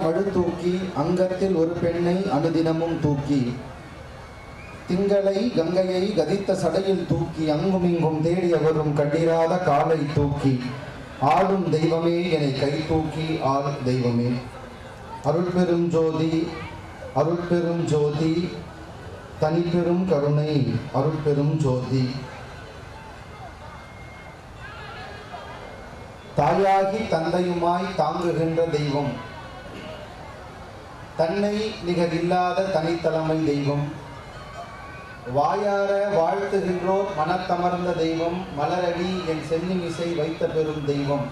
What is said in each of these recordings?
சிவந்த தூக்கி அங்கத்தில் ஒரு பெண்ணை அனுதினமும் தூக்கி. திங்களை கங்கையை கதித்த சடையில் தூக்கி அங்கும் இங்கும் தேடிய வரும் கண்டிராத காலை தூக்கி. ஆளும் தெய்வமே என்னை கை தூக்கி ஆள் தெய்வமே. அருள் பெரும் ஜோதி அருள் பெரும் ஜோதி தனிப்பெரும் கருணை அருள் பெரும் ஜோதி. தாயாகி தந்தையுமாய் தாங்குகின்ற தெய்வம் தன்னை நிகரில்லாத தனித்தலைமை தெய்வம். வாயார வாழ்த்துகின்றோர் மனத்தமர்ந்த தெய்வம் மலரடி என் சென்னிமிசை வைத்த பெரும் தெய்வம்.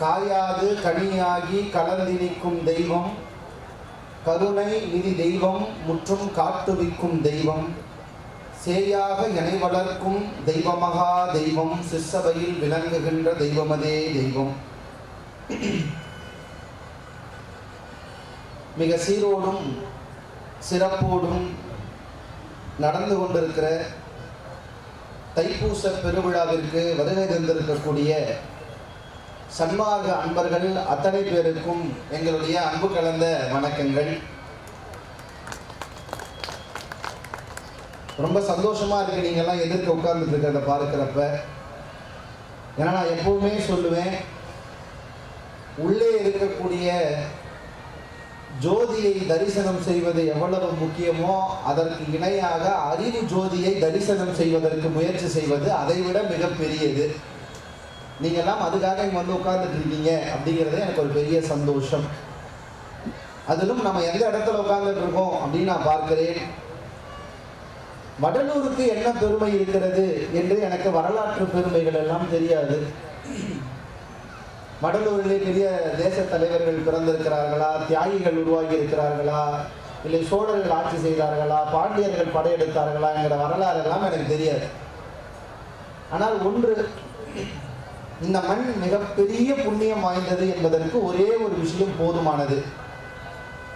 காயாது கனியாகி கலந்தினிக்கும் தெய்வம் கருணை நிதி தெய்வம் முற்றும் காட்டுவிக்கும் தெய்வம். சேயாக இணை வளர்க்கும் தெய்வமகா தெய்வம் சிற்சபையில் விளங்குகின்ற தெய்வமதே தெய்வம். மிக சீரோடும் சிறப்போடும் நடந்து கொண்டிருக்கிற தைப்பூச பெருவிழாவிற்கு வருகை தந்திருக்கக்கூடிய சன்மார்க்க அன்பர்கள் அத்தனை பேருக்கும் எங்களுடைய அன்பு கலந்த வணக்கங்கள். ரொம்ப சந்தோஷமா இருக்கு நீங்கெல்லாம் எதிர்க்க உட்கார்ந்துட்டு இருக்கிறத பார்க்குறப்ப. ஏன்னா நான் எப்பவுமே சொல்லுவேன் உள்ளே இருக்கக்கூடிய ஜோதியை தரிசனம் செய்வது எவ்வளவு முக்கியமோ அதற்கு இணையாக அறிவு ஜோதியை தரிசனம் செய்வதற்கு முயற்சி செய்வது அதை விட மிகப்பெரியது. நீங்கள்லாம் அதுக்காக இங்கே வந்து உட்கார்ந்துட்டு இருக்கீங்க அப்படிங்கிறது எனக்கு ஒரு பெரிய சந்தோஷம். அதிலும் நம்ம எந்த இடத்துல உட்கார்ந்துட்டு இருக்கோம் அப்படின்னு நான் பார்க்கிறேன். வடலூருக்கு என்ன பெருமை இருக்கிறது என்று எனக்கு வரலாற்று பெருமைகள் எல்லாம் தெரியாது. வடலூரிலே பெரிய தேச தலைவர்கள் பிறந்திருக்கிறார்களா? தியாகிகள் உருவாகி இருக்கிறார்களா இல்லை சோழர்கள் ஆட்சி செய்தார்களா? பாண்டியர்கள் படையெடுத்தார்களா என்கிற வரலாறு எல்லாம் எனக்கு தெரியாது. ஆனால் ஒன்று இந்த மண் மிகப்பெரிய புண்ணியம் வாய்ந்தது என்பதற்கு ஒரே ஒரு விஷயம் போதுமானது.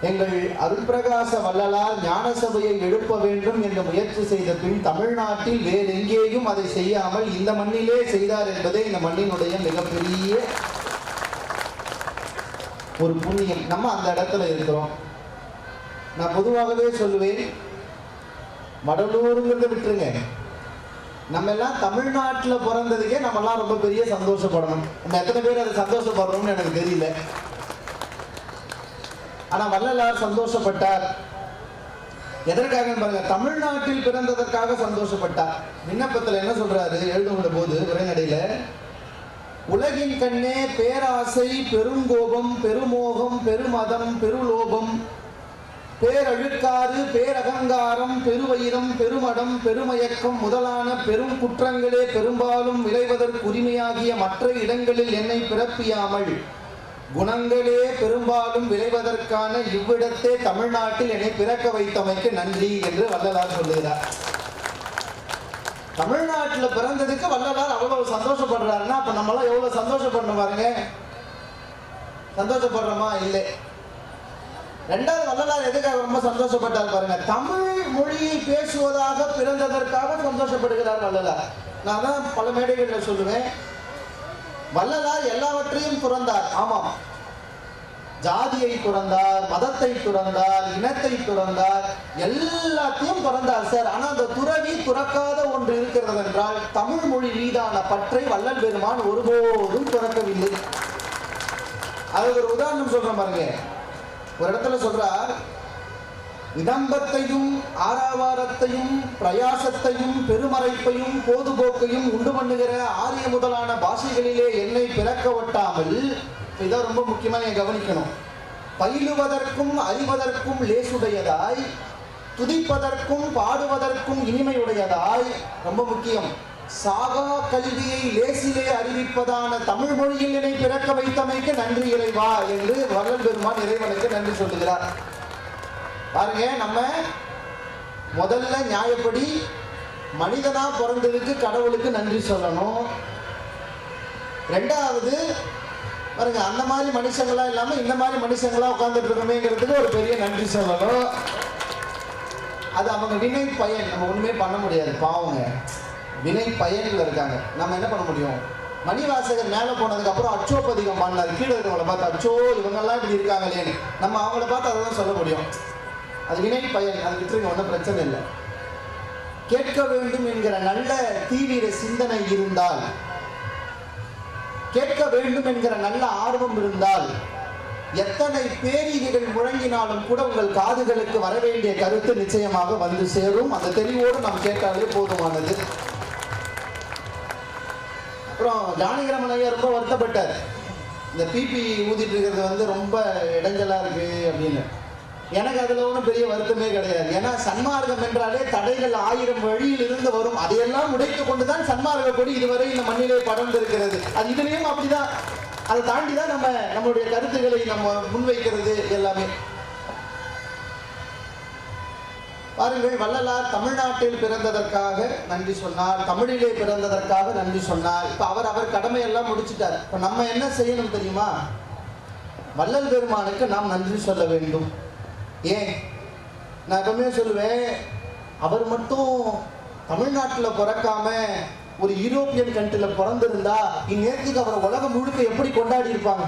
எங்கள் அருட்பிரகாச வள்ளலார் ஞான சபையை எழுப்ப வேண்டும் என்று முயற்சி செய்த பின் தமிழ்நாட்டில் வேறு எங்கேயும் அதை செய்யாமல் இந்த மண்ணிலே செய்தார் என்பதே இந்த மண்ணினுடைய மிகப்பெரிய ஒரு புண்ணியம் நம்ம அந்த இடத்துல இருக்கிறோம். நான் பொதுவாகவே சொல்லுவேன் வடலூருங்கிறத விட்டுருங்க. நம்ம எல்லாம் தமிழ்நாட்டில் பிறந்ததுக்கே நம்ம எல்லாம் ரொம்ப பெரிய சந்தோஷப்படணும். நம்ம எத்தனை பேர் அதை சந்தோஷப்படுறோம்னு எனக்கு தெரியல. ஆனால் வள்ளலார் சந்தோஷப்பட்டார். எதற்காக பாருங்க தமிழ்நாட்டில் பிறந்ததற்காக சந்தோஷப்பட்டார். விண்ணப்பத்தில் என்ன சொல்றாரு? எழுதுகிற போது உரைநடையில உலகின் கண்ணே பேராசை பெருங்கோபம் பெருமோகம் பெருமதம் பெருலோபம். பேரழுக்காறு பேரகங்காரம் பெருவயிரம் பெருமடம் பெருமயக்கம் முதலான பெரும் குற்றங்களே பெரும்பாலும் விளைவதற்குரிமையாகிய மற்ற இடங்களில் என்னை பிறப்பியாமல் குணங்களே பெரும்பாலும் விளைவதற்கான இவ்விடத்தே தமிழ்நாட்டில் என்னை பிறக்க வைத்தமைக்கு நன்றி என்று வள்ளலார் சொல்லுகிறார். தமிழ்நாட்டில் பிறந்ததுக்கு வள்ளலார் அவ்வளவு சந்தோஷப்படுறாருன்னா அப்ப நம்மளாம் எவ்வளவு சந்தோஷப்படணும் பாருங்க. சந்தோஷப்படுறோமா? இல்லை. ரெண்டாவது வள்ளலார் எதுக்காக ரொம்ப சந்தோஷப்பட்டார் பாருங்க. தமிழ் மொழியை பேசுவதாக பிறந்ததற்காக சந்தோஷப்படுகிறார் வள்ளலார். நான் தான் பல மேடைகளில் சொல்லுவேன். வள்ளலார் எல்லாவற்றையும் துறந்தார். ஆமாம். ஜாதியை துறந்தார் மதத்தை துறந்தார் இனத்தை துறந்தார் எல்லாத்தையும் துறந்தார் சார். ஆனால் அந்த துறவி துறக்காத இருக்கிறது என்றால் தமிழ் மொழி மீதான பற்றை வல்லல் பெருமான் ஒருபோதும் துறக்கவில்லை அதுக்கு ஒரு உதாரணம் சொல்றேன் பாருங்க. ஒரு இடத்துல சொல்றார் விதம்பத்தையும் ஆறாவாரத்தையும் பிரயாசத்தையும் பெருமறைப்பையும் பொதுபோக்கையும் உண்டு பண்ணுகிற ஆரிய முதலான பாஷைகளிலே என்னை பிறக்க ஒட்டாமல் இதான் ரொம்ப முக்கியமாக கவனிக்கணும். பயிலுவதற்கும் அறிவதற்கும் லேசுடையதாய் துதிப்பதற்கும் பாடுவதற்கும் இனிமையுடையதாய் ரொம்ப முக்கியம். சாகா கல்வியை லேசிலே அறிவிப்பதான தமிழ் மொழியில் என்னை பிறக்க வைத்தமைக்கு நன்றி இறைவா என்று வள்ளல் பெருமான் இறைவனுக்கு நன்றி சொல்லுகிறார். பாருங்க நம்ம முதல்ல நியாயப்படி மனிதனா பிறந்ததுக்கு கடவுளுக்கு நன்றி சொல்லணும். ரெண்டாவது பாருங்க அந்த மாதிரி மனுஷங்களா இல்லாம இந்த மாதிரி மனுஷங்களா உட்கார்ந்துட்டு இருக்கமேங்கிறதுக்கு ஒரு பெரிய நன்றி சொல்லணும். அது அவங்க வினை பயன் நம்ம ஒன்றுமே பண்ண முடியாது பாவங்க. வினை பயன்ல இருக்காங்க. நம்ம என்ன பண்ண முடியும்? மணிவாசகர் மேலே போனதுக்கப்புறம் அச்சோபதிகம் பண்ணார். கீழே இருக்கவங்களை பார்த்து அச்சோ இவங்கெல்லாம் இப்படி இருக்காங்களேன்னு நம்ம அவங்கள பார்த்து அதை தான் சொல்ல முடியும். அது வினை பயன் அது விட்டுருங்க ஒன்றும் பிரச்சனை இல்லை. கேட்க வேண்டும் என்கிற நல்ல தீவிர சிந்தனை இருந்தால் கேட்க வேண்டும் என்கிற நல்ல ஆர்வம் இருந்தால் எத்தனை பேரிகள் முழங்கினாலும் கூட உங்கள் காதுகளுக்கு வர வேண்டிய கருத்து நிச்சயமாக வந்து சேரும். அந்த தெளிவோடு நாம் கேட்டாலே போதுமானது. அப்புறம் ஜானகிரமன் ஐயா ரொம்ப வருத்தப்பட்டார். இந்த பிபி ஊதிட்டு இருக்கிறது வந்து ரொம்ப இடைஞ்சலா இருக்கு அப்படின்னு. எனக்கு அதில் ஒன்றும் பெரிய வருத்தமே கிடையாது. ஏன்னா சன்மார்க்கம் என்றாலே தடைகள் ஆயிரம் வழியில் இருந்து வரும். அதையெல்லாம் உடைத்து கொண்டுதான் சன்மார்க்க கொடி இதுவரை இந்த மண்ணிலே படர்ந்து இருக்கிறது அது இதுலேயும் அப்படிதான். அதை தாண்டி தான் நம்ம நம்மளுடைய கருத்துக்களை நம்ம முன்வைக்கிறது எல்லாமே. பாருங்கள் வள்ளலார் தமிழ்நாட்டில் பிறந்ததற்காக நன்றி சொன்னார் தமிழிலே பிறந்ததற்காக நன்றி சொன்னார். இப்போ அவர் அவர் கடமையெல்லாம் முடிச்சிட்டார். இப்போ நம்ம என்ன செய்யணும் தெரியுமா? வள்ளல் பெருமானுக்கு நாம் நன்றி சொல்ல வேண்டும். ஏன்? நான் எப்பவுமே சொல்லுவேன் அவர் மட்டும் தமிழ்நாட்டில் பிறக்காம ஒரு யூரோப்பியன் கண்ட்ரில பிறந்திருந்தா இந்நேரத்துக்கு அவரை உலகம் முழுக்க எப்படி கொண்டாடி இருப்பாங்க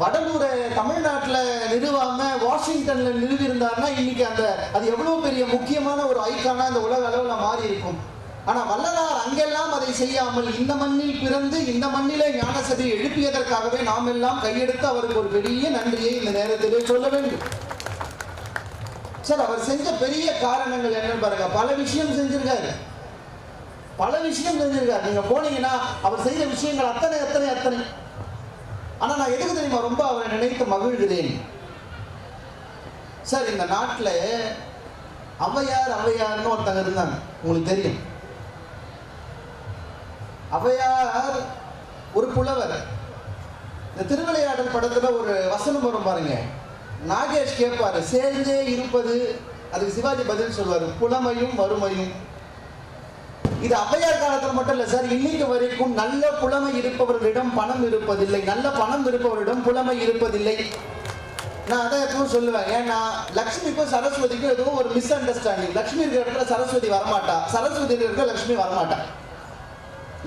வடலூரை தமிழ்நாட்டில் நிறுவாம வாஷிங்டன்ல நிறுவி இருந்தாருன்னா இன்னைக்கு அந்த அது எவ்வளவு பெரிய முக்கியமான ஒரு ஐக்கானா இந்த உலக அளவில் மாறி இருக்கும் ஆனா வள்ளலார் அங்கெல்லாம் அதை செய்யாமல் இந்த மண்ணில் பிறந்து இந்த மண்ணிலே ஞானசதி எழுப்பியதற்காகவே நாம் எல்லாம் கையெடுத்து அவருக்கு ஒரு பெரிய நன்றியை இந்த நேரத்திலே சொல்ல வேண்டும். சார் அவர் செஞ்ச பெரிய காரணங்கள் என்னன்னு பாருங்க. பல விஷயம் செஞ்சிருக்காரு. பல விஷயம் தெரிஞ்சிருக்காரு. நீங்க போனீங்கன்னா அவர் செய்த விஷயங்கள் அத்தனை அத்தனை அத்தனை. ஆனா நான் எதுக்கு தெரியுமா ரொம்ப அவரை நினைத்து மகிழ்கிறேன்? சார் இந்த நாட்டில் ஔவையார் அவையார்னு ஒருத்தங்க இருந்தாங்க. உங்களுக்கு தெரியும். அவையார் ஒரு புலவர். இந்த திருவிளையாடல் படத்துல ஒரு வசனம் வரும் பாருங்க. நாகேஷ் கேட்பாரு சேர்ந்தே இருப்பது. அதுக்கு சிவாஜி பதில் சொல்வாரு புலமையும் வறுமையும். இது ஔவையார் காலத்தில் மட்டும் இல்லை சார் இன்னைக்கு வரைக்கும் நல்ல புலமை இருப்பவர்களிடம் பணம் இருப்பதில்லை. நல்ல பணம் இருப்பவரிடம் புலமை இருப்பதில்லை. நான் அதான் எப்பவும் சொல்லுவேன். ஏன்னா லக்ஷ்மிக்கும் சரஸ்வதிக்கும் எதுவும் ஒரு மிஸ் அண்டர்ஸ்டாண்டிங் லக்ஷ்மி இருக்கிற இடத்துல சரஸ்வதி வரமாட்டா. சரஸ்வதி இருக்கிற லக்ஷ்மி வரமாட்டா.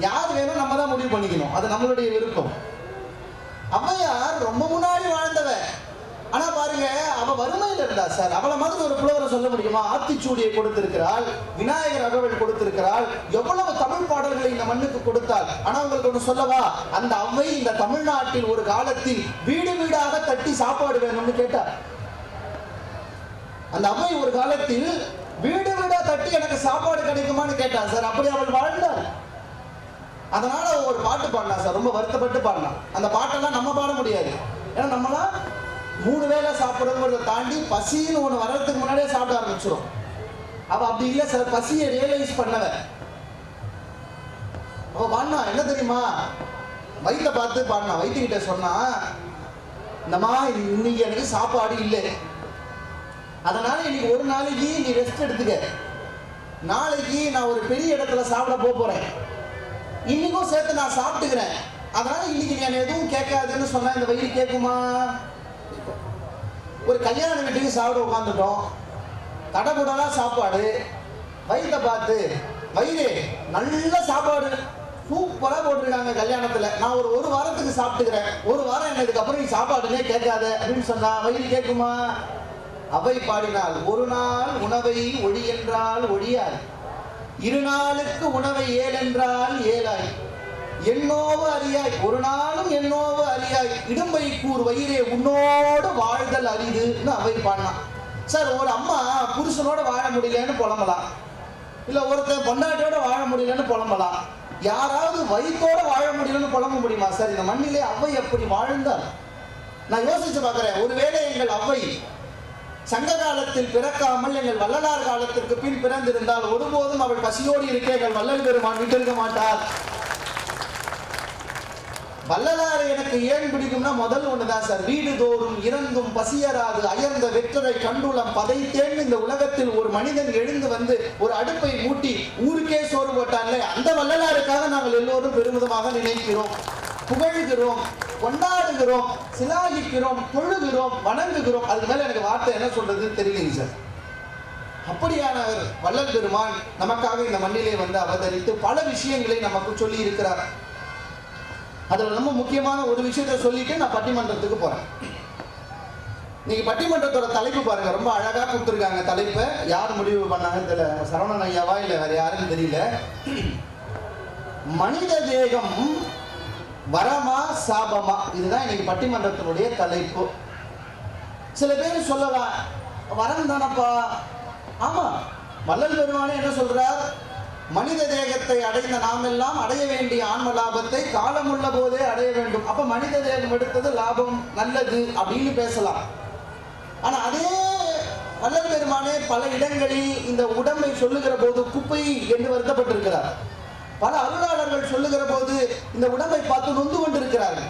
யார் வேணும் நம்ம தான் முடிவு பண்ணிக்கணும். அது நம்மளுடைய விருப்பம். ஔவையார் ரொம்ப முன்னாடி வாழ்ந்தவன். ஆனா பாருங்க அவ வறுமையில இருந்தா சார். அவளை மாதிரி ஒரு புலவரை சொல்ல முடியுமா? ஆத்திச்சூடியை கொடுத்திருக்கிறாள் விநாயகர் அகவல் கொடுத்திருக்கிறாள் எவ்வளவு தமிழ் பாடல்களை இந்த மண்ணுக்கு கொடுத்தாள். ஆனா உங்களுக்கு ஒண்ணு சொல்லவா? அந்த அவை இந்த தமிழ்நாட்டில் ஒரு காலத்தில் வீடு வீடாக தட்டி சாப்பாடு வேணும்னு கேட்டா. அந்த அம்மை ஒரு காலத்தில் வீடு வீடா தட்டி எனக்கு சாப்பாடு கிடைக்குமான்னு கேட்டா சார். அப்படி அவள் வாழ்ந்தாள். அதனால ஒரு பாட்டு பாடினா சார். ரொம்ப வருத்தப்பட்டு பாடினா. அந்த பாட்டெல்லாம் நம்ம பாட முடியாது. ஏன்னா நம்மளாம் மூணு வேளை சாப்பிடுறத தாண்டி பசின்னு ஒன்று வர்றதுக்கு முன்னாடியே சாப்பிட ஆரம்பிச்சிடும் அப்போ அப்படி இல்லை சார் பசியை ரியலைஸ் பண்ணவ அவ பாடினா என்ன தெரியுமா? வயிற்ற பார்த்து பாடினா வயிற்றுக்கிட்ட சொன்னா இந்தம்மா இன்னைக்கு எனக்கு சாப்பாடு இல்லை. அதனால இன்னைக்கு ஒரு நாளைக்கு நீ ரெஸ்ட் எடுத்துக்க. நாளைக்கு நான் ஒரு பெரிய இடத்துல சாப்பிட போக போறேன். இன்னைக்கும் சேர்த்து நான் சாப்பிட்டுக்கிறேன். அதனால இன்னைக்கு நீ என்னை எதுவும் கேட்காதுன்னு சொன்னா இந்த வயிறு கேட்குமா? ஒரு கல்யாண வீட்டுக்கு சாப்பிட உட்காந்துட்டோம் தடபுடலா சாப்பாடு வயிற்ற பார்த்து வயிறு நல்ல சாப்பாடு. சூப்பராக போட்டிருக்காங்க கல்யாணத்தில். நான் ஒரு ஒரு வாரத்துக்கு சாப்பிட்டுக்கிறேன். ஒரு வாரம் என்ன இதுக்கப்புறம் நீ சாப்பாடுனே கேட்காத அப்படின்னு சொன்னா வயிறு கேட்குமா? அவை பாடினால் ஒரு நாள் உணவை ஒளி என்றால் ஒழியாய் இரு நாளுக்கு உணவை ஏழென்றால் ஏழாய் என்னோவு அறியாய் ஒரு நாளும் என்னோவு அறியாய் இடும்பை கூர் வயிறே உன்னோடு வாழ்தல் அரிதுன்னு அவை பாடினான். சார் ஒரு அம்மா புருஷனோட வாழ முடியலன்னு புலம்பலாம். இல்லை ஒருத்தன் பொண்டாட்டியோட வாழ முடியலன்னு புலம்பலாம். யாராவது வயிற்றோட வாழ முடியலன்னு புலம்ப முடியுமா? சார் இந்த மண்ணிலே அவை எப்படி வாழ்ந்தார்? நான் யோசிச்சு பார்க்குறேன். ஒருவேளை எங்கள் அவை சங்க காலத்தில் பிறக்காமல் எங்கள் வள்ளலார் காலத்திற்கு பின் பிறந்திருந்தால் ஒருபோதும் அவள் பசியோடு இருக்க எங்கள் வள்ளல் பெருமான் விட்டிருக்க மாட்டார். வள்ளலாறு எனக்கு ஏன் பிடிக்கும்னா முதல் ஒண்ணுதான் சார். வீடு தோறும் இறந்தும் பசியராது அயர்ந்த வெற்றரை கண்டுளம் பதைத்தேன் இந்த உலகத்தில் ஒரு மனிதன் எழுந்து வந்து ஒரு அடுப்பை மூட்டி ஊருக்கே சோறு போட்டான்ல அந்த வள்ளலாருக்காக நாங்கள் எல்லோரும் பெருமிதமாக நினைக்கிறோம். புகழ்கிறோம் கொண்டாடுகிறோம் சிலாகிக்கிறோம் தொழுகிறோம் வணங்குகிறோம். அதுக்கு மேல எனக்கு வார்த்தை என்ன சொல்றது தெரியலைங்க சார். அப்படியானவர் வள்ளல் பெருமான் நமக்காக இந்த மண்ணிலே வந்து அவதரித்து பல விஷயங்களை நமக்கு சொல்லி இருக்கிறார் அதில் ரொம்ப முக்கியமான ஒரு விஷயத்தை சொல்லிட்டு நான் பட்டிமன்றத்துக்கு போகிறேன் நீங்க பட்டிமன்றத்தோட தலைப்பு பாருங்க. ரொம்ப அழகாக கொடுத்துருக்காங்க தலைப்பை. யார் முடிவு பண்ணாங்கன்னு தெரியல. சரவணன் ஐயாவா இல்லை வேற யாருன்னு தெரியல. மனித தேகம் வரமா சாபமா? இதுதான் இன்னைக்கு பட்டிமன்றத்தினுடைய தலைப்பு. சில பேர் சொல்லலாம் வரம் தானப்பா? ஆமா. வள்ளல் பெருமானே என்ன சொல்றார்? மனித தேகத்தை அடைந்த நாம் எல்லாம் அடைய வேண்டிய ஆன்ம லாபத்தை காலம் உள்ள போதே அடைய வேண்டும். அப்ப மனித தேகம் எடுத்தது லாபம் நல்லது அப்படின்னு பேசலாம். ஆனா அதே வல்லல் பெருமானே பல இடங்களில் இந்த உடம்பை சொல்லுகிற போது குப்பை என்று வருத்தப்பட்டிருக்கிறார். பல அருளாளர்கள் சொல்லுகிற போது இந்த உடம்பை பார்த்து நொந்து கொண்டிருக்கிறார்கள்.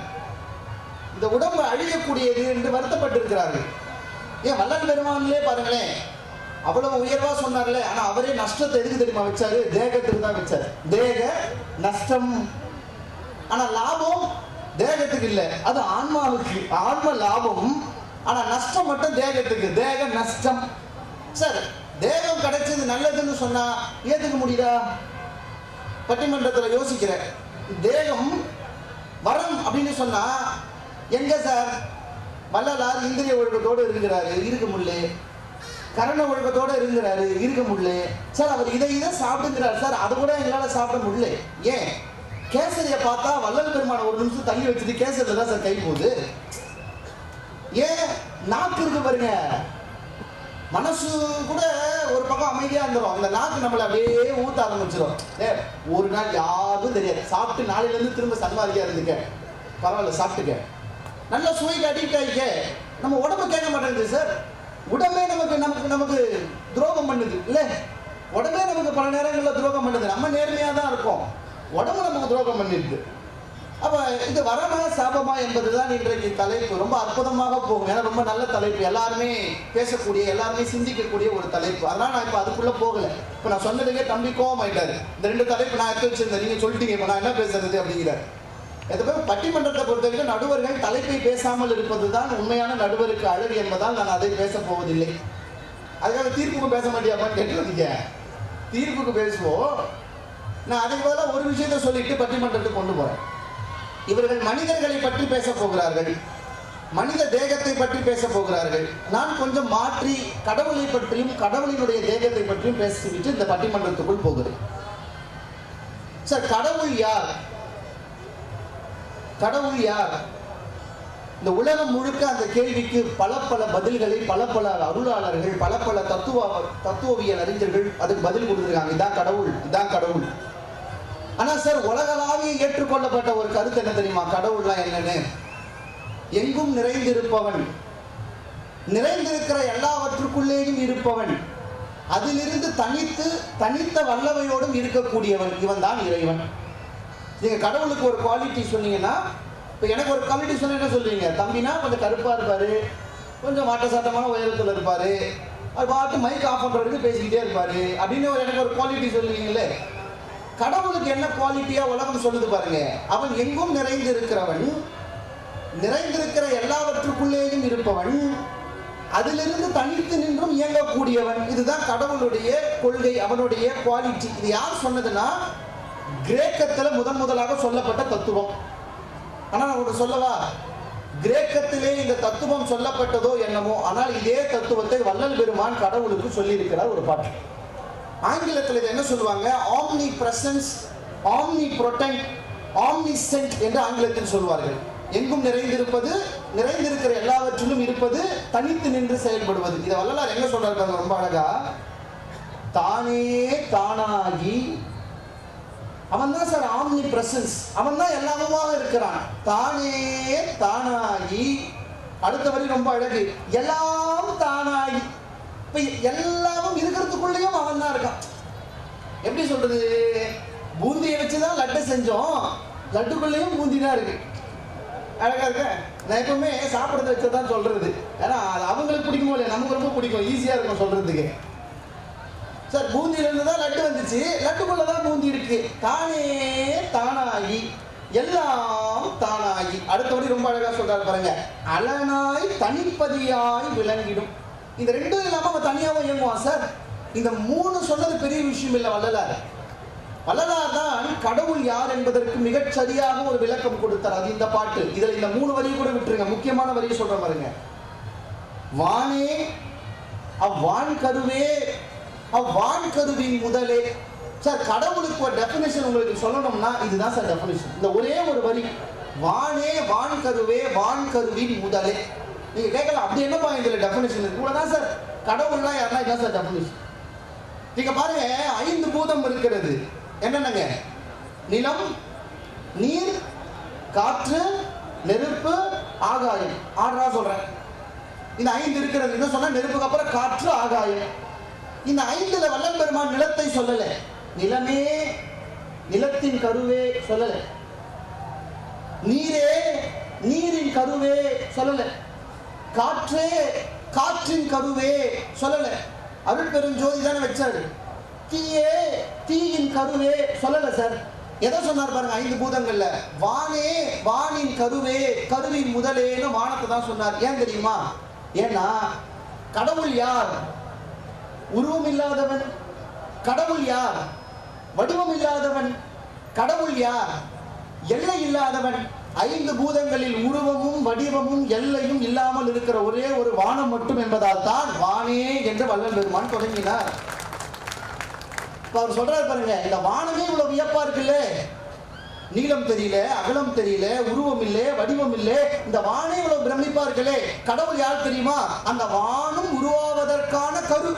இந்த உடம்பு அழியக்கூடியது என்று வருத்தப்பட்டிருக்கிறார்கள். ஏன் வல்லல் பெருமானிலே பாருங்களேன் அவ்வளவு உயர்வா சொன்னார்ல. ஆனா அவரே நஷ்டத்தை எதுக்கு தெரியுமா வச்சாரு? தேகத்துக்கு தான் வச்சாரு. தேக நஷ்டம். ஆனா லாபம் தேகத்துக்கு இல்ல. அது ஆன்மாவுக்கு. ஆன்ம லாபம். ஆனா நஷ்டம் மட்டும் தேகத்துக்கு. தேக நஷ்டம். சார் தேகம் கிடைச்சது நல்லதுன்னு சொன்னா ஏத்துக்க முடியுதா? பட்டிமன்றத்துல யோசிக்கிறேன். தேகம் வரம் அப்படின்னு சொன்னா எங்க சார்? வள்ளலார் இந்திரிய ஒழுக்கத்தோடு இருக்கிறாரு. இருக்க முடியல. கரண ஒழுக்கத்தோட இருக்கிறாரு இருக்க முடியல. சார் அவர் இதை இதை சாப்பிடுங்கிறார். சார் அதை கூட எங்களால் சாப்பிட முடியல. ஏன்? கேசரியை பார்த்தா வள்ளல் பெருமான ஒரு நிமிஷம் தள்ளி வச்சுட்டு கேசரியில் தான் சார் கை போகுது. ஏன்? நாக்கு இருக்கு பாருங்க. மனசு கூட ஒரு பக்கம் அமைதியா இருந்துடும் அந்த நாக்கு நம்மளை அப்படியே ஊத்த ஆரம்பிச்சிடும் ஏ ஒரு நாள் யாருக்கும் தெரியாது. சாப்பிட்டு நாளையில இருந்து திரும்ப சன்மாதிரியா இருந்துக்க பரவாயில்ல சாப்பிட்டுக்க. நல்ல சுவைக்கு அடிக்ட் ஆகிக்க நம்ம உடம்பு கேட்க மாட்டேங்குது சார். உடம்பே நமக்கு நமக்கு நமக்கு துரோகம் பண்ணுது. இல்ல? உடம்பே நமக்கு பல நேரங்களில் துரோகம் பண்ணுது. நம்ம நேர்மையாக தான் இருக்கோம். உடம்பு நமக்கு துரோகம் பண்ணிருக்கு அப்போ இது வரமா சாபமா என்பதுதான் இன்றைக்கு தலைப்பு. ரொம்ப அற்புதமாக போகும். ஏன்னா ரொம்ப நல்ல தலைப்பு. எல்லாருமே பேசக்கூடிய எல்லாருமே சிந்திக்கக்கூடிய ஒரு தலைப்பு. அதனால நான் இப்போ அதுக்குள்ளே போகல. இப்போ நான் சொன்னதுக்கே தம்பி கோவம் ஆயிட்டாரு இந்த ரெண்டு தலைப்பு நான் எடுத்து வச்சிருந்தேன். நீங்கள் சொல்லிட்டீங்க. இப்போ நான் என்ன பேசுறது அப்படிங்கிறார். எதுவுமே பட்டிமன்றத்தை பொறுத்தவரைக்கும் நடுவர்கள் தலைப்பை பேசாமல் இருப்பது தான் உண்மையான நடுவருக்கு அழகு என்பதால் நான் அதை பேச போவதில்லை. அதுக்காக தீர்ப்புக்கு பேச மாட்டியாப்பான்னு கேட்டுருந்தீங்க தீர்ப்புக்கு பேசுவோம். நான் அதுக்கு பதிலாக ஒரு விஷயத்தை சொல்லிட்டு பட்டிமன்றத்துக்கு கொண்டு போறேன். இவர்கள் மனிதர்களை பற்றி பேச போகிறார்கள். மனித தேகத்தை பற்றி பேச போகிறார்கள். நான் கொஞ்சம் மாற்றி கடவுளை பற்றியும் கடவுளினுடைய தேகத்தை பற்றியும் பேசிவிட்டு இந்த பட்டிமன்றத்துக்குள் போகிறேன். சார் கடவுள் யார்? கடவுள் யார்? இந்த உலகம் முழுக்க அந்த கேள்விக்கு பல பல பதில்களை பல பல அருளாளர்கள் பல பல தத்துவ தத்துவவியல் அறிஞர்கள் அதுக்கு பதில் கொடுத்துருக்காங்க. இதான் கடவுள் இதான் கடவுள். ஆனால் சார் உலகளாவிய ஏற்றுக்கொள்ளப்பட்ட ஒரு கருத்து என்ன தெரியுமா? கடவுள்லாம் என்னன்னு? எங்கும் நிறைந்திருப்பவன். நிறைந்திருக்கிற எல்லாவற்றுக்குள்ளேயும் இருப்பவன். அதிலிருந்து தனித்து தனித்த வல்லவையோடும் இருக்கக்கூடியவன். இவன் தான் இறைவன். நீங்க கடவுளுக்கு ஒரு குவாலிட்டி சொன்னீங்கன்னா இப்போ எனக்கு ஒரு குவாலிட்டி சொன்னா என்ன சொல்லுவீங்க தம்பினா கொஞ்சம் கருப்பா இருப்பாரு. கொஞ்சம் மாட்டசாட்டமான உயரத்தில் இருப்பாரு. அது பார்த்து மைக் ஆஃப் பண்ற வரைக்கும் பேசிக்கிட்டே இருப்பாரு. அப்படின்னு ஒரு எனக்கு ஒரு குவாலிட்டி சொல்லுவீங்களே? கடவுளுக்கு என்ன குவாலிட்டியா உலகம் சொல்லுது பாருங்க. அவன் எங்கும் நிறைந்து இருக்கிறவன் நிறைந்திருக்கிற எல்லாவற்றுக்குள்ளேயும் இருப்பவன் அதிலிருந்து தனித்து நின்றும் இயங்கக்கூடியவன். இதுதான் கடவுளுடைய கொள்கை அவனுடைய குவாலிட்டி இது யார் சொன்னதுன்னா கிரேக்கத்தில் முதன் முதலாக சொல்லப்பட்ட தத்துவம். ஆனால் நான் உங்களுக்கு சொல்லவா? கிரேக்கத்திலே இந்த தத்துவம் சொல்லப்பட்டதோ என்னமோ ஆனால் இதே தத்துவத்தை வள்ளல் பெருமான் கடவுளுக்கு சொல்லியிருக்கிறார் ஒரு பாட்டு. ஆங்கிலத்தில் இதை என்ன சொல்லுவாங்க? Omnipresence omni protect omniscient என்று ஆங்கிலத்தில் சொல்வார்கள். எங்கும் நிறைந்திருப்பது நிறைந்திருக்கிற எல்லாவற்றிலும் இருப்பது தனித்து நின்று செயல்படுவது. இதை வள்ளலார் என்ன சொல்றாரு ரொம்ப அழகா? தானே தானாகி அவன் தான் சார் ஆம்னி பிரசன்ஸ் அவன் தான் எல்லாமுமாக இருக்கிறான். தானே தானாகி அடுத்த வரி ரொம்ப அழகு. எல்லாம் தானாகி. இப்போ எல்லாமும் இருக்கிறதுக்குள்ளேயும் அவன் தான் இருக்கான். எப்படி சொல்றது? பூந்தியை வச்சு தான் லட்டு செஞ்சோம். லட்டுக்குள்ளேயும் பூந்தி தான் இருக்கு. அழகா இருக்க? நான் எப்பவுமே வச்சு வச்சதான் சொல்றது. ஏன்னா அது அவங்களுக்கு பிடிக்குமோ இல்லையா நமக்கு ரொம்ப பிடிக்கும். ஈஸியாக இருக்கும் சொல்றதுக்கு. சார் பூந்தியிலிருந்து தான் லட்டு வந்துச்சு. லட்டுக்குள்ள தான் பூந்தி இருக்கு. தானே தானாகி எல்லாம் தானாகி. அடுத்தபடி ரொம்ப அழகா சொல்றாரு பாருங்க. அலனாய் தனிப்பதியாய் விளங்கிடும். இந்த ரெண்டும் இல்லாம அவன் தனியாவும் இயங்குவான் சார். இந்த மூணு சொன்னது பெரிய விஷயம் இல்லை வள்ளலார். வள்ளலார் தான் கடவுள் யார் என்பதற்கு மிகச் சரியாக ஒரு விளக்கம் கொடுத்தார். அது இந்த பாட்டு. இதுல இந்த மூணு வரியை கூட விட்டுருங்க. முக்கியமான வரியை சொல்ற பாருங்க. வானே அவ்வான் கருவே அவ்வான் கருவின் முதலே. சார் கடவுளுக்கு ஒரு டெஃபினேஷன் உங்களுக்கு சொல்லணும்னா இதுதான் சார் டெஃபினேஷன் இந்த ஒரே ஒரு வரி. வானே வான் கருவே வான் கருவின் முதலே. நீங்க கேட்கலாம் அப்படி என்னப்பா இதுல டெஃபினேஷன் இருக்கு? இவ்வளவுதான் சார். கடவுள்லாம் யாருன்னா இதான் சார் டெஃபினேஷன் நீங்க பாருங்க ஐந்து பூதம் இருக்கிறது. என்னென்னங்க? நிலம் நீர் காற்று நெருப்பு ஆகாயம். ஆறா சொல்றேன். இந்த ஐந்து இருக்கிறது. என்ன சொன்னா நெருப்புக்கு அப்புறம் காற்று ஆகாயம். இந்த ஐந்துல வல்லம் பெருமான் நிலத்தை சொல்லல. நிலமே நிலத்தின் கருவே சொல்லல. நீரே நீரின் கருவே சொல்லல. காற்றே காற்றின் கருவே சொல்லல. அருள் பெருஞ்சோதி தானே வச்சாரு. தீயே தீயின் கருவே சொல்லல சார். எதை சொன்னார் பாருங்க ஐந்து பூதங்கள்ல? வானே வானின் கருவே கருவின் முதலேன்னு வானத்தை தான் சொன்னார். ஏன் தெரியுமா? ஏன்னா கடவுள் யார்? உருவம் இல்லாதவன் கடவுள் யார்? வடிவம் இல்லாதவன் கடவுள் யார்? எல்லை இல்லாதவன் ஐந்து பூதங்களில் உருவமும் வடிவமும் எல்லையும் இல்லாமல் இருக்கிற ஒரே ஒரு வானம் மட்டும் என்பதால் தான் வானே என்று வல்லல் பெருமான் தொடங்கினார். அவர் சொல்றாரு பாருங்க இந்த வானமே இவ்வளவு வியப்பா இருக்குல்ல? நீளம் தெரியல அகலம் தெரியல உருவம் இல்லை வடிவம் இல்லை இந்த வானே இவ்வளவு பிரமிப்பா இருக்கலே கடவுள் யார் தெரியுமா? அந்த வானம் உருவாவதற்கான கரு.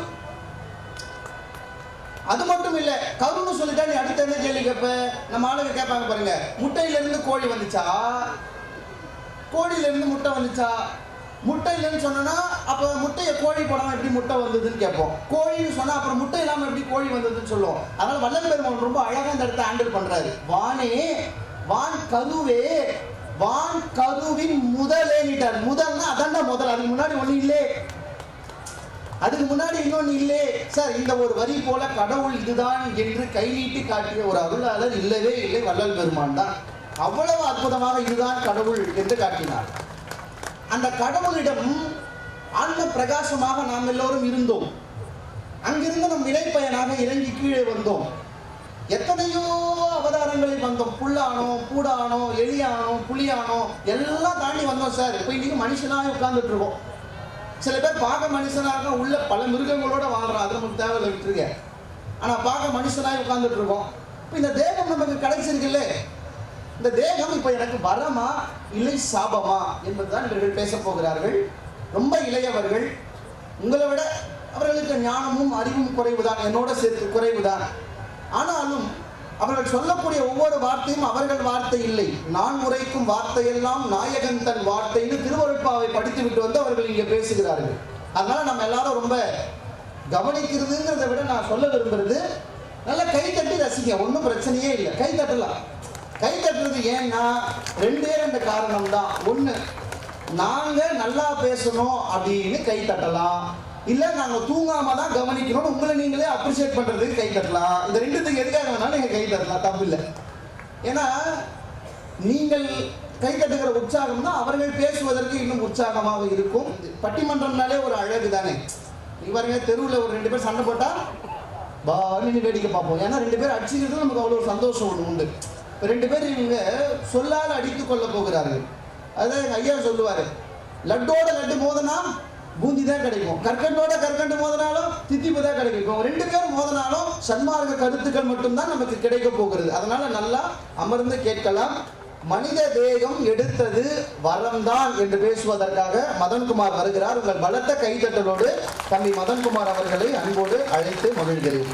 அது மட்டும் இல்ல கருன்னு சொல்லிட்டா நீ அடுத்த என்ன கேள்வி கேட்ப? நம்ம ஆளுங்க கேட்பாங்க பாருங்க. முட்டையில இருந்து கோழி வந்துச்சா? கோழியில இருந்து முட்டை வந்துச்சா? முட்டையிலன்னு சொன்னா அப்ப முட்டையை கோழி படம் எப்படி முட்டை வந்ததுன்னு கேட்போம். கோழின்னு சொன்னா அப்புறம் முட்டை இல்லாம எப்படி கோழி வந்ததுன்னு சொல்லுவோம். அதனால வல்லல் பெருமாள் ரொம்ப அழகா இந்த இடத்த ஹேண்டில் பண்றாரு. வானே வான் கதுவே வான் கதுவின் முதலேன்னுட்டார். முதல்னா அதான் முதல். அதுக்கு முன்னாடி ஒண்ணு இல்லே. அதுக்கு முன்னாடி இன்னொன்று இல்லை. சார் இந்த ஒரு வரி போல கடவுள் இதுதான் என்று கை நீட்டி காட்டிய ஒரு அருளாளர் இல்லவே இல்லை வள்ளல் பெருமான் தான். அவ்வளவு அற்புதமாக இதுதான் கடவுள் என்று காட்டினார். அந்த கடவுளிடம் ஆன்ம பிரகாசமாக நாம் எல்லோரும் இருந்தோம். அங்கிருந்து நம் இடைப்பயனாக இறங்கி கீழே வந்தோம். எத்தனையோ அவதாரங்களில் வந்தோம். புல்லானோ பூடானோ எலியானோ புலியானோ எல்லாம் தாண்டி வந்தோம் சார். இப்போ இன்னைக்கு மனுஷனாக உட்கார்ந்துட்டு இருக்கோம். சில பேர் பார்க்க மனுஷனாக உள்ள பல மிருகங்களோட வாழ்றோம். அது நமக்கு தேவையில்லை விட்டுருங்க. ஆனா பார்க்க மனுஷனாக உட்கார்ந்துட்டு இருக்கோம். இப்போ இந்த தேகம் நமக்கு கிடைச்சிருக்குல்ல இந்த தேகம் இப்போ எனக்கு வரமா இல்லை சாபமா என்பதுதான் இவர்கள் பேச போகிறார்கள். ரொம்ப இளையவர்கள். உங்களை விட அவர்களுக்கு ஞானமும் அறிவும் குறைவுதான். என்னோட சேர்த்து குறைவுதான். ஆனாலும் அவர்கள் சொல்லக்கூடிய ஒவ்வொரு வார்த்தையும் அவர்கள் வார்த்தை இல்லை. நான் உரைக்கும் வார்த்தையெல்லாம் நாயகன் தன் வார்த்தைன்னு திருவருட்பாவை படித்து விட்டு வந்து அவர்கள் இங்கே பேசுகிறார்கள். அதனால நம்ம எல்லாரும் ரொம்ப கவனிக்கிறதுங்கிறத விட நான் சொல்ல விரும்புறது நல்லா கை தட்டி ரசிக்க ஒன்றும் பிரச்சனையே இல்லை. கை தட்டலாம். கை தட்டுறது ஏன்னா ரெண்டே ரெண்டு காரணம் தான் ஒன்று நாங்கள் நல்லா பேசணும் அப்படின்னு கை தட்டலாம். இல்ல நாங்க தூங்காம தான் கவனிக்கணும் உங்களை நீங்களே அப்ரிஷியேட் பண்றதுக்கு கை தட்டலாம். இந்த ரெண்டுத்துக்கு எதுக்காக வேணாலும் நீங்க கை தட்டலாம் தப்பு இல்லை. ஏன்னா நீங்கள் கை தட்டுகிற உற்சாகம் தான் அவர்கள் பேசுவதற்கு இன்னும் உற்சாகமாக இருக்கும். பட்டிமன்றம்னாலே ஒரு அழகு தானே. நீ தெருவில் ஒரு ரெண்டு பேர் சண்டை போட்டா நின்று வேடிக்கை பார்ப்போம். ஏன்னா ரெண்டு பேர் அடிச்சுக்கிறது நமக்கு அவ்வளோ சந்தோஷம் ஒன்று உண்டு. இப்போ ரெண்டு பேர் இவங்க சொல்லால் அடித்து கொள்ள போகிறார்கள். அதான் எங்கள் ஐயா சொல்லுவார். லட்டோட லட்டு மோதனா பூந்தி தான் கிடைக்கும். கற்கண்டோட கற்கண்டு மோதினாலும் தித்திப்பு தான் கிடைக்கும். ரெண்டு பேரும் மோதினாலும் சன்மார்க்க கருத்துக்கள் மட்டும்தான் நமக்கு கிடைக்க போகிறது. அதனால நல்லா அமர்ந்து கேட்கலாம். மனித தேகம் எடுத்தது வரம்தான் என்று பேசுவதற்காக மதன்குமார் வருகிறார். உங்கள் பலத்த கைதட்டலோடு தம்பி மதன்குமார் அவர்களை அன்போடு அழைத்து மகிழ்கிறேன்.